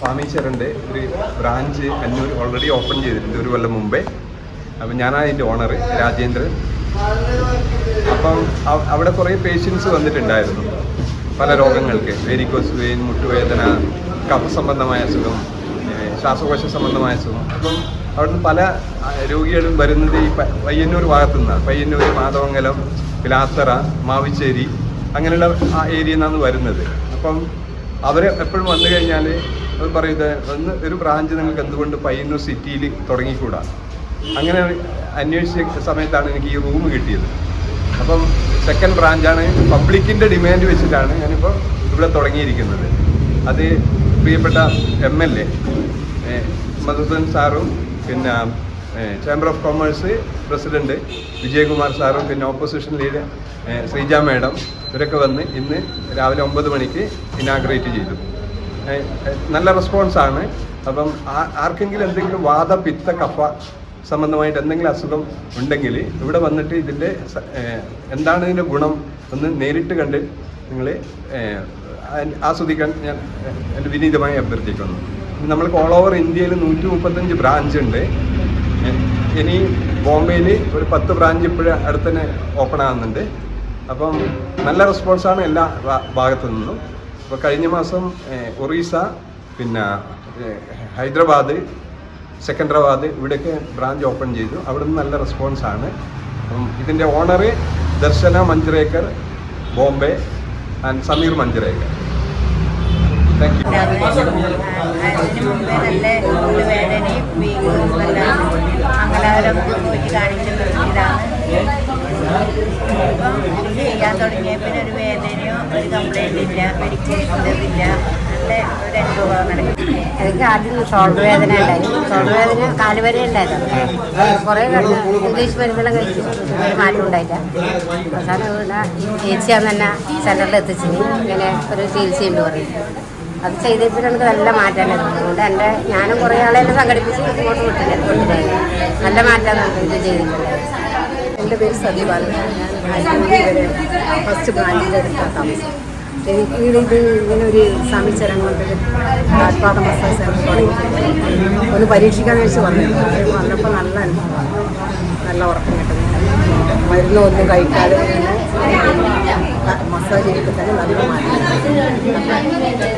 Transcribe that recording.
ഫാമീച്ചറിന്റെ ഒരു branch Kannur already open ചെയ്തിട്ടുണ്ട് ഒരു കൊല്ലം മുമ്പേ. അപ്പം ഞാനാണ് അതിന്റെ ഓണർ രാജേന്ദ്രൻ. അപ്പം അവിടെ കുറേ പേഷ്യൻസ് വന്നിട്ടുണ്ടായിരുന്നു. പല രോഗങ്ങൾക്ക് വെരിക്കോസ് വെയിൻ മുട്ടുവേദന കഫ സംബന്ധമായ അസുഖം ശ്വാസകോശ സംബന്ധമായ അസുഖം. അപ്പം അവിടുന്ന് പല രോഗികളും വരുന്നത് ഈ പയ്യന്നൂർ ഭാഗത്തു നിന്നാണ് പയ്യന്നൂർ മാതമംഗലം പിലാത്തറ മാവിച്ചേരി അങ്ങനെയുള്ള ആ ഏരിയയിൽ നിന്നാണ് വരുന്നത്. അപ്പം അവർ എപ്പോഴും വന്നു കഴിഞ്ഞാൽ അവർ പറയുന്നത് ഒന്ന് ഒരു ബ്രാഞ്ച് നിങ്ങൾക്ക് എന്തുകൊണ്ട് പയ്യന്നൂർ സിറ്റിയിൽ തുടങ്ങിക്കൂടാ? അങ്ങനെ അന്വേഷിച്ച സമയത്താണ് എനിക്ക് ഈ റൂം കിട്ടിയത്. അപ്പം സെക്കൻഡ് ബ്രാഞ്ചാണ് പബ്ലിക്കിന്റെ ഡിമാൻഡ് വെച്ചിട്ടാണ് ഞാനിപ്പോൾ ഇവിടെ തുടങ്ങിയിരിക്കുന്നത്. അത് പ്രിയപ്പെട്ട എം എൽ എ മധുസൻ സാറും പിന്നെ chamber of commerce president Vijayakumar സാറും പിന്നെ ഓപ്പോസിഷൻ ലീഡർ ശ്രീജ മാഡം ഇവരൊക്കെ വന്ന് ഇന്ന് രാവിലെ ഒമ്പത് മണിക്ക് ഇനാഗ്രേറ്റ് ചെയ്തു. ഏഹ്, റെസ്പോൺസ് നല്ല റെസ്പോൺസാണ് അപ്പം ആർക്കെങ്കിലും എന്തെങ്കിലും വാദ പിത്ത കഫ സംബന്ധമായിട്ട് എന്തെങ്കിലും അസുഖം ഉണ്ടെങ്കിൽ ഇവിടെ വന്നിട്ട് ഇതിന്റെ എന്താണ് ഇതിന്റെ ഗുണം ഒന്ന് നേരിട്ട് കണ്ട് നിങ്ങൾ ആസ്വദിക്കാൻ ഞാൻ എന്റെ വിനീതമായി അഭ്യർത്ഥിക്കുന്നു. നമ്മൾക്ക് ഓൾ ഓവർ ഇന്ത്യയിൽ നൂറ്റി മുപ്പത്തഞ്ച് ബ്രാഞ്ച് ഉണ്ട്. ഇനി ബോംബെയിൽ ഒരു പത്ത് ബ്രാഞ്ച് ഇപ്പോഴും അടുത്തന്നെ ഓപ്പൺ ആകുന്നുണ്ട് അപ്പം നല്ല റെസ്പോൺസാണ് എല്ലാ ഭാഗത്തു നിന്നും. അപ്പോൾ കഴിഞ്ഞ മാസം ഒറീസ പിന്നെ ഹൈദരാബാദ് സെക്കൻഡറാബാദ് ഇവിടെയൊക്കെ ബ്രാഞ്ച് ഓപ്പൺ ചെയ്തു. അവിടുന്ന് നല്ല റെസ്പോൺസ് ആണ്. ഇതിന്റെ owner Darshana Manjrekar Bombay and Sameer Manjrekar thank you നല്ല വേദനയും നല്ല ഇതാണ് ഇപ്പം ചെയ്യാൻ തുടങ്ങിയപ്പോൾ ഒരു വേദനയോ ഒരു കംപ്ലൈന്റ് ഇല്ല മെഡിക്കേഷന്റെതില്ല നല്ല ഒരു അനുഭവം നടക്കും എനിക്ക് ആദ്യം ഷോൾഡർ വേദന ഉണ്ടായിരുന്നു. ഷോൾഡർ വേദന കാലുവരെ ഉണ്ടായിരുന്നു. കുറേ ഇംഗ്ലീഷ് മരുന്നുകളെ കഴിച്ചു ഒരു മാറ്റം ഉണ്ടായില്ല. അവസാനം ചേച്ചിയാന്ന് തന്നെ സെന്ററിൽ എത്തിച്ചു ഇങ്ങനെ ഒരു ചികിത്സയുണ്ട് പറഞ്ഞു. അത് ചെയ്തപ്പോൾ എനിക്ക് നല്ല മാറ്റം അതുകൊണ്ട് എന്റെ ഞാനും കുറേ ആളെ സംഘടിപ്പിച്ച് ഇങ്ങോട്ട് വിട്ടില്ല. നല്ല മാറ്റമാണ് ഇത് ചെയ്തിട്ടുള്ളത് എന്റെ പേര് സതി ബാലകൃഷ്ണൻ ഞാൻ ഫസ്റ്റ് ബ്രാഞ്ചിന്റെ അടുത്താണ് താമസം. എനിക്ക് ഇത് ഇങ്ങനെ ഒരു സമീചരം കൊണ്ടൊരു ആത്മാത മസാജ് തുടങ്ങി. ഒന്ന് പരീക്ഷിക്കാന്ന് വെച്ച് വന്നിരുന്നു. വന്നപ്പോൾ നല്ല അനുഭവമാണ് നല്ല ഉറക്കം കിട്ടുന്നു. മരുന്ന് ഒന്നും കഴിക്കാതെ മസാജ് ചെയ്തിട്ട് തന്നെ നല്ല മാറ്റം.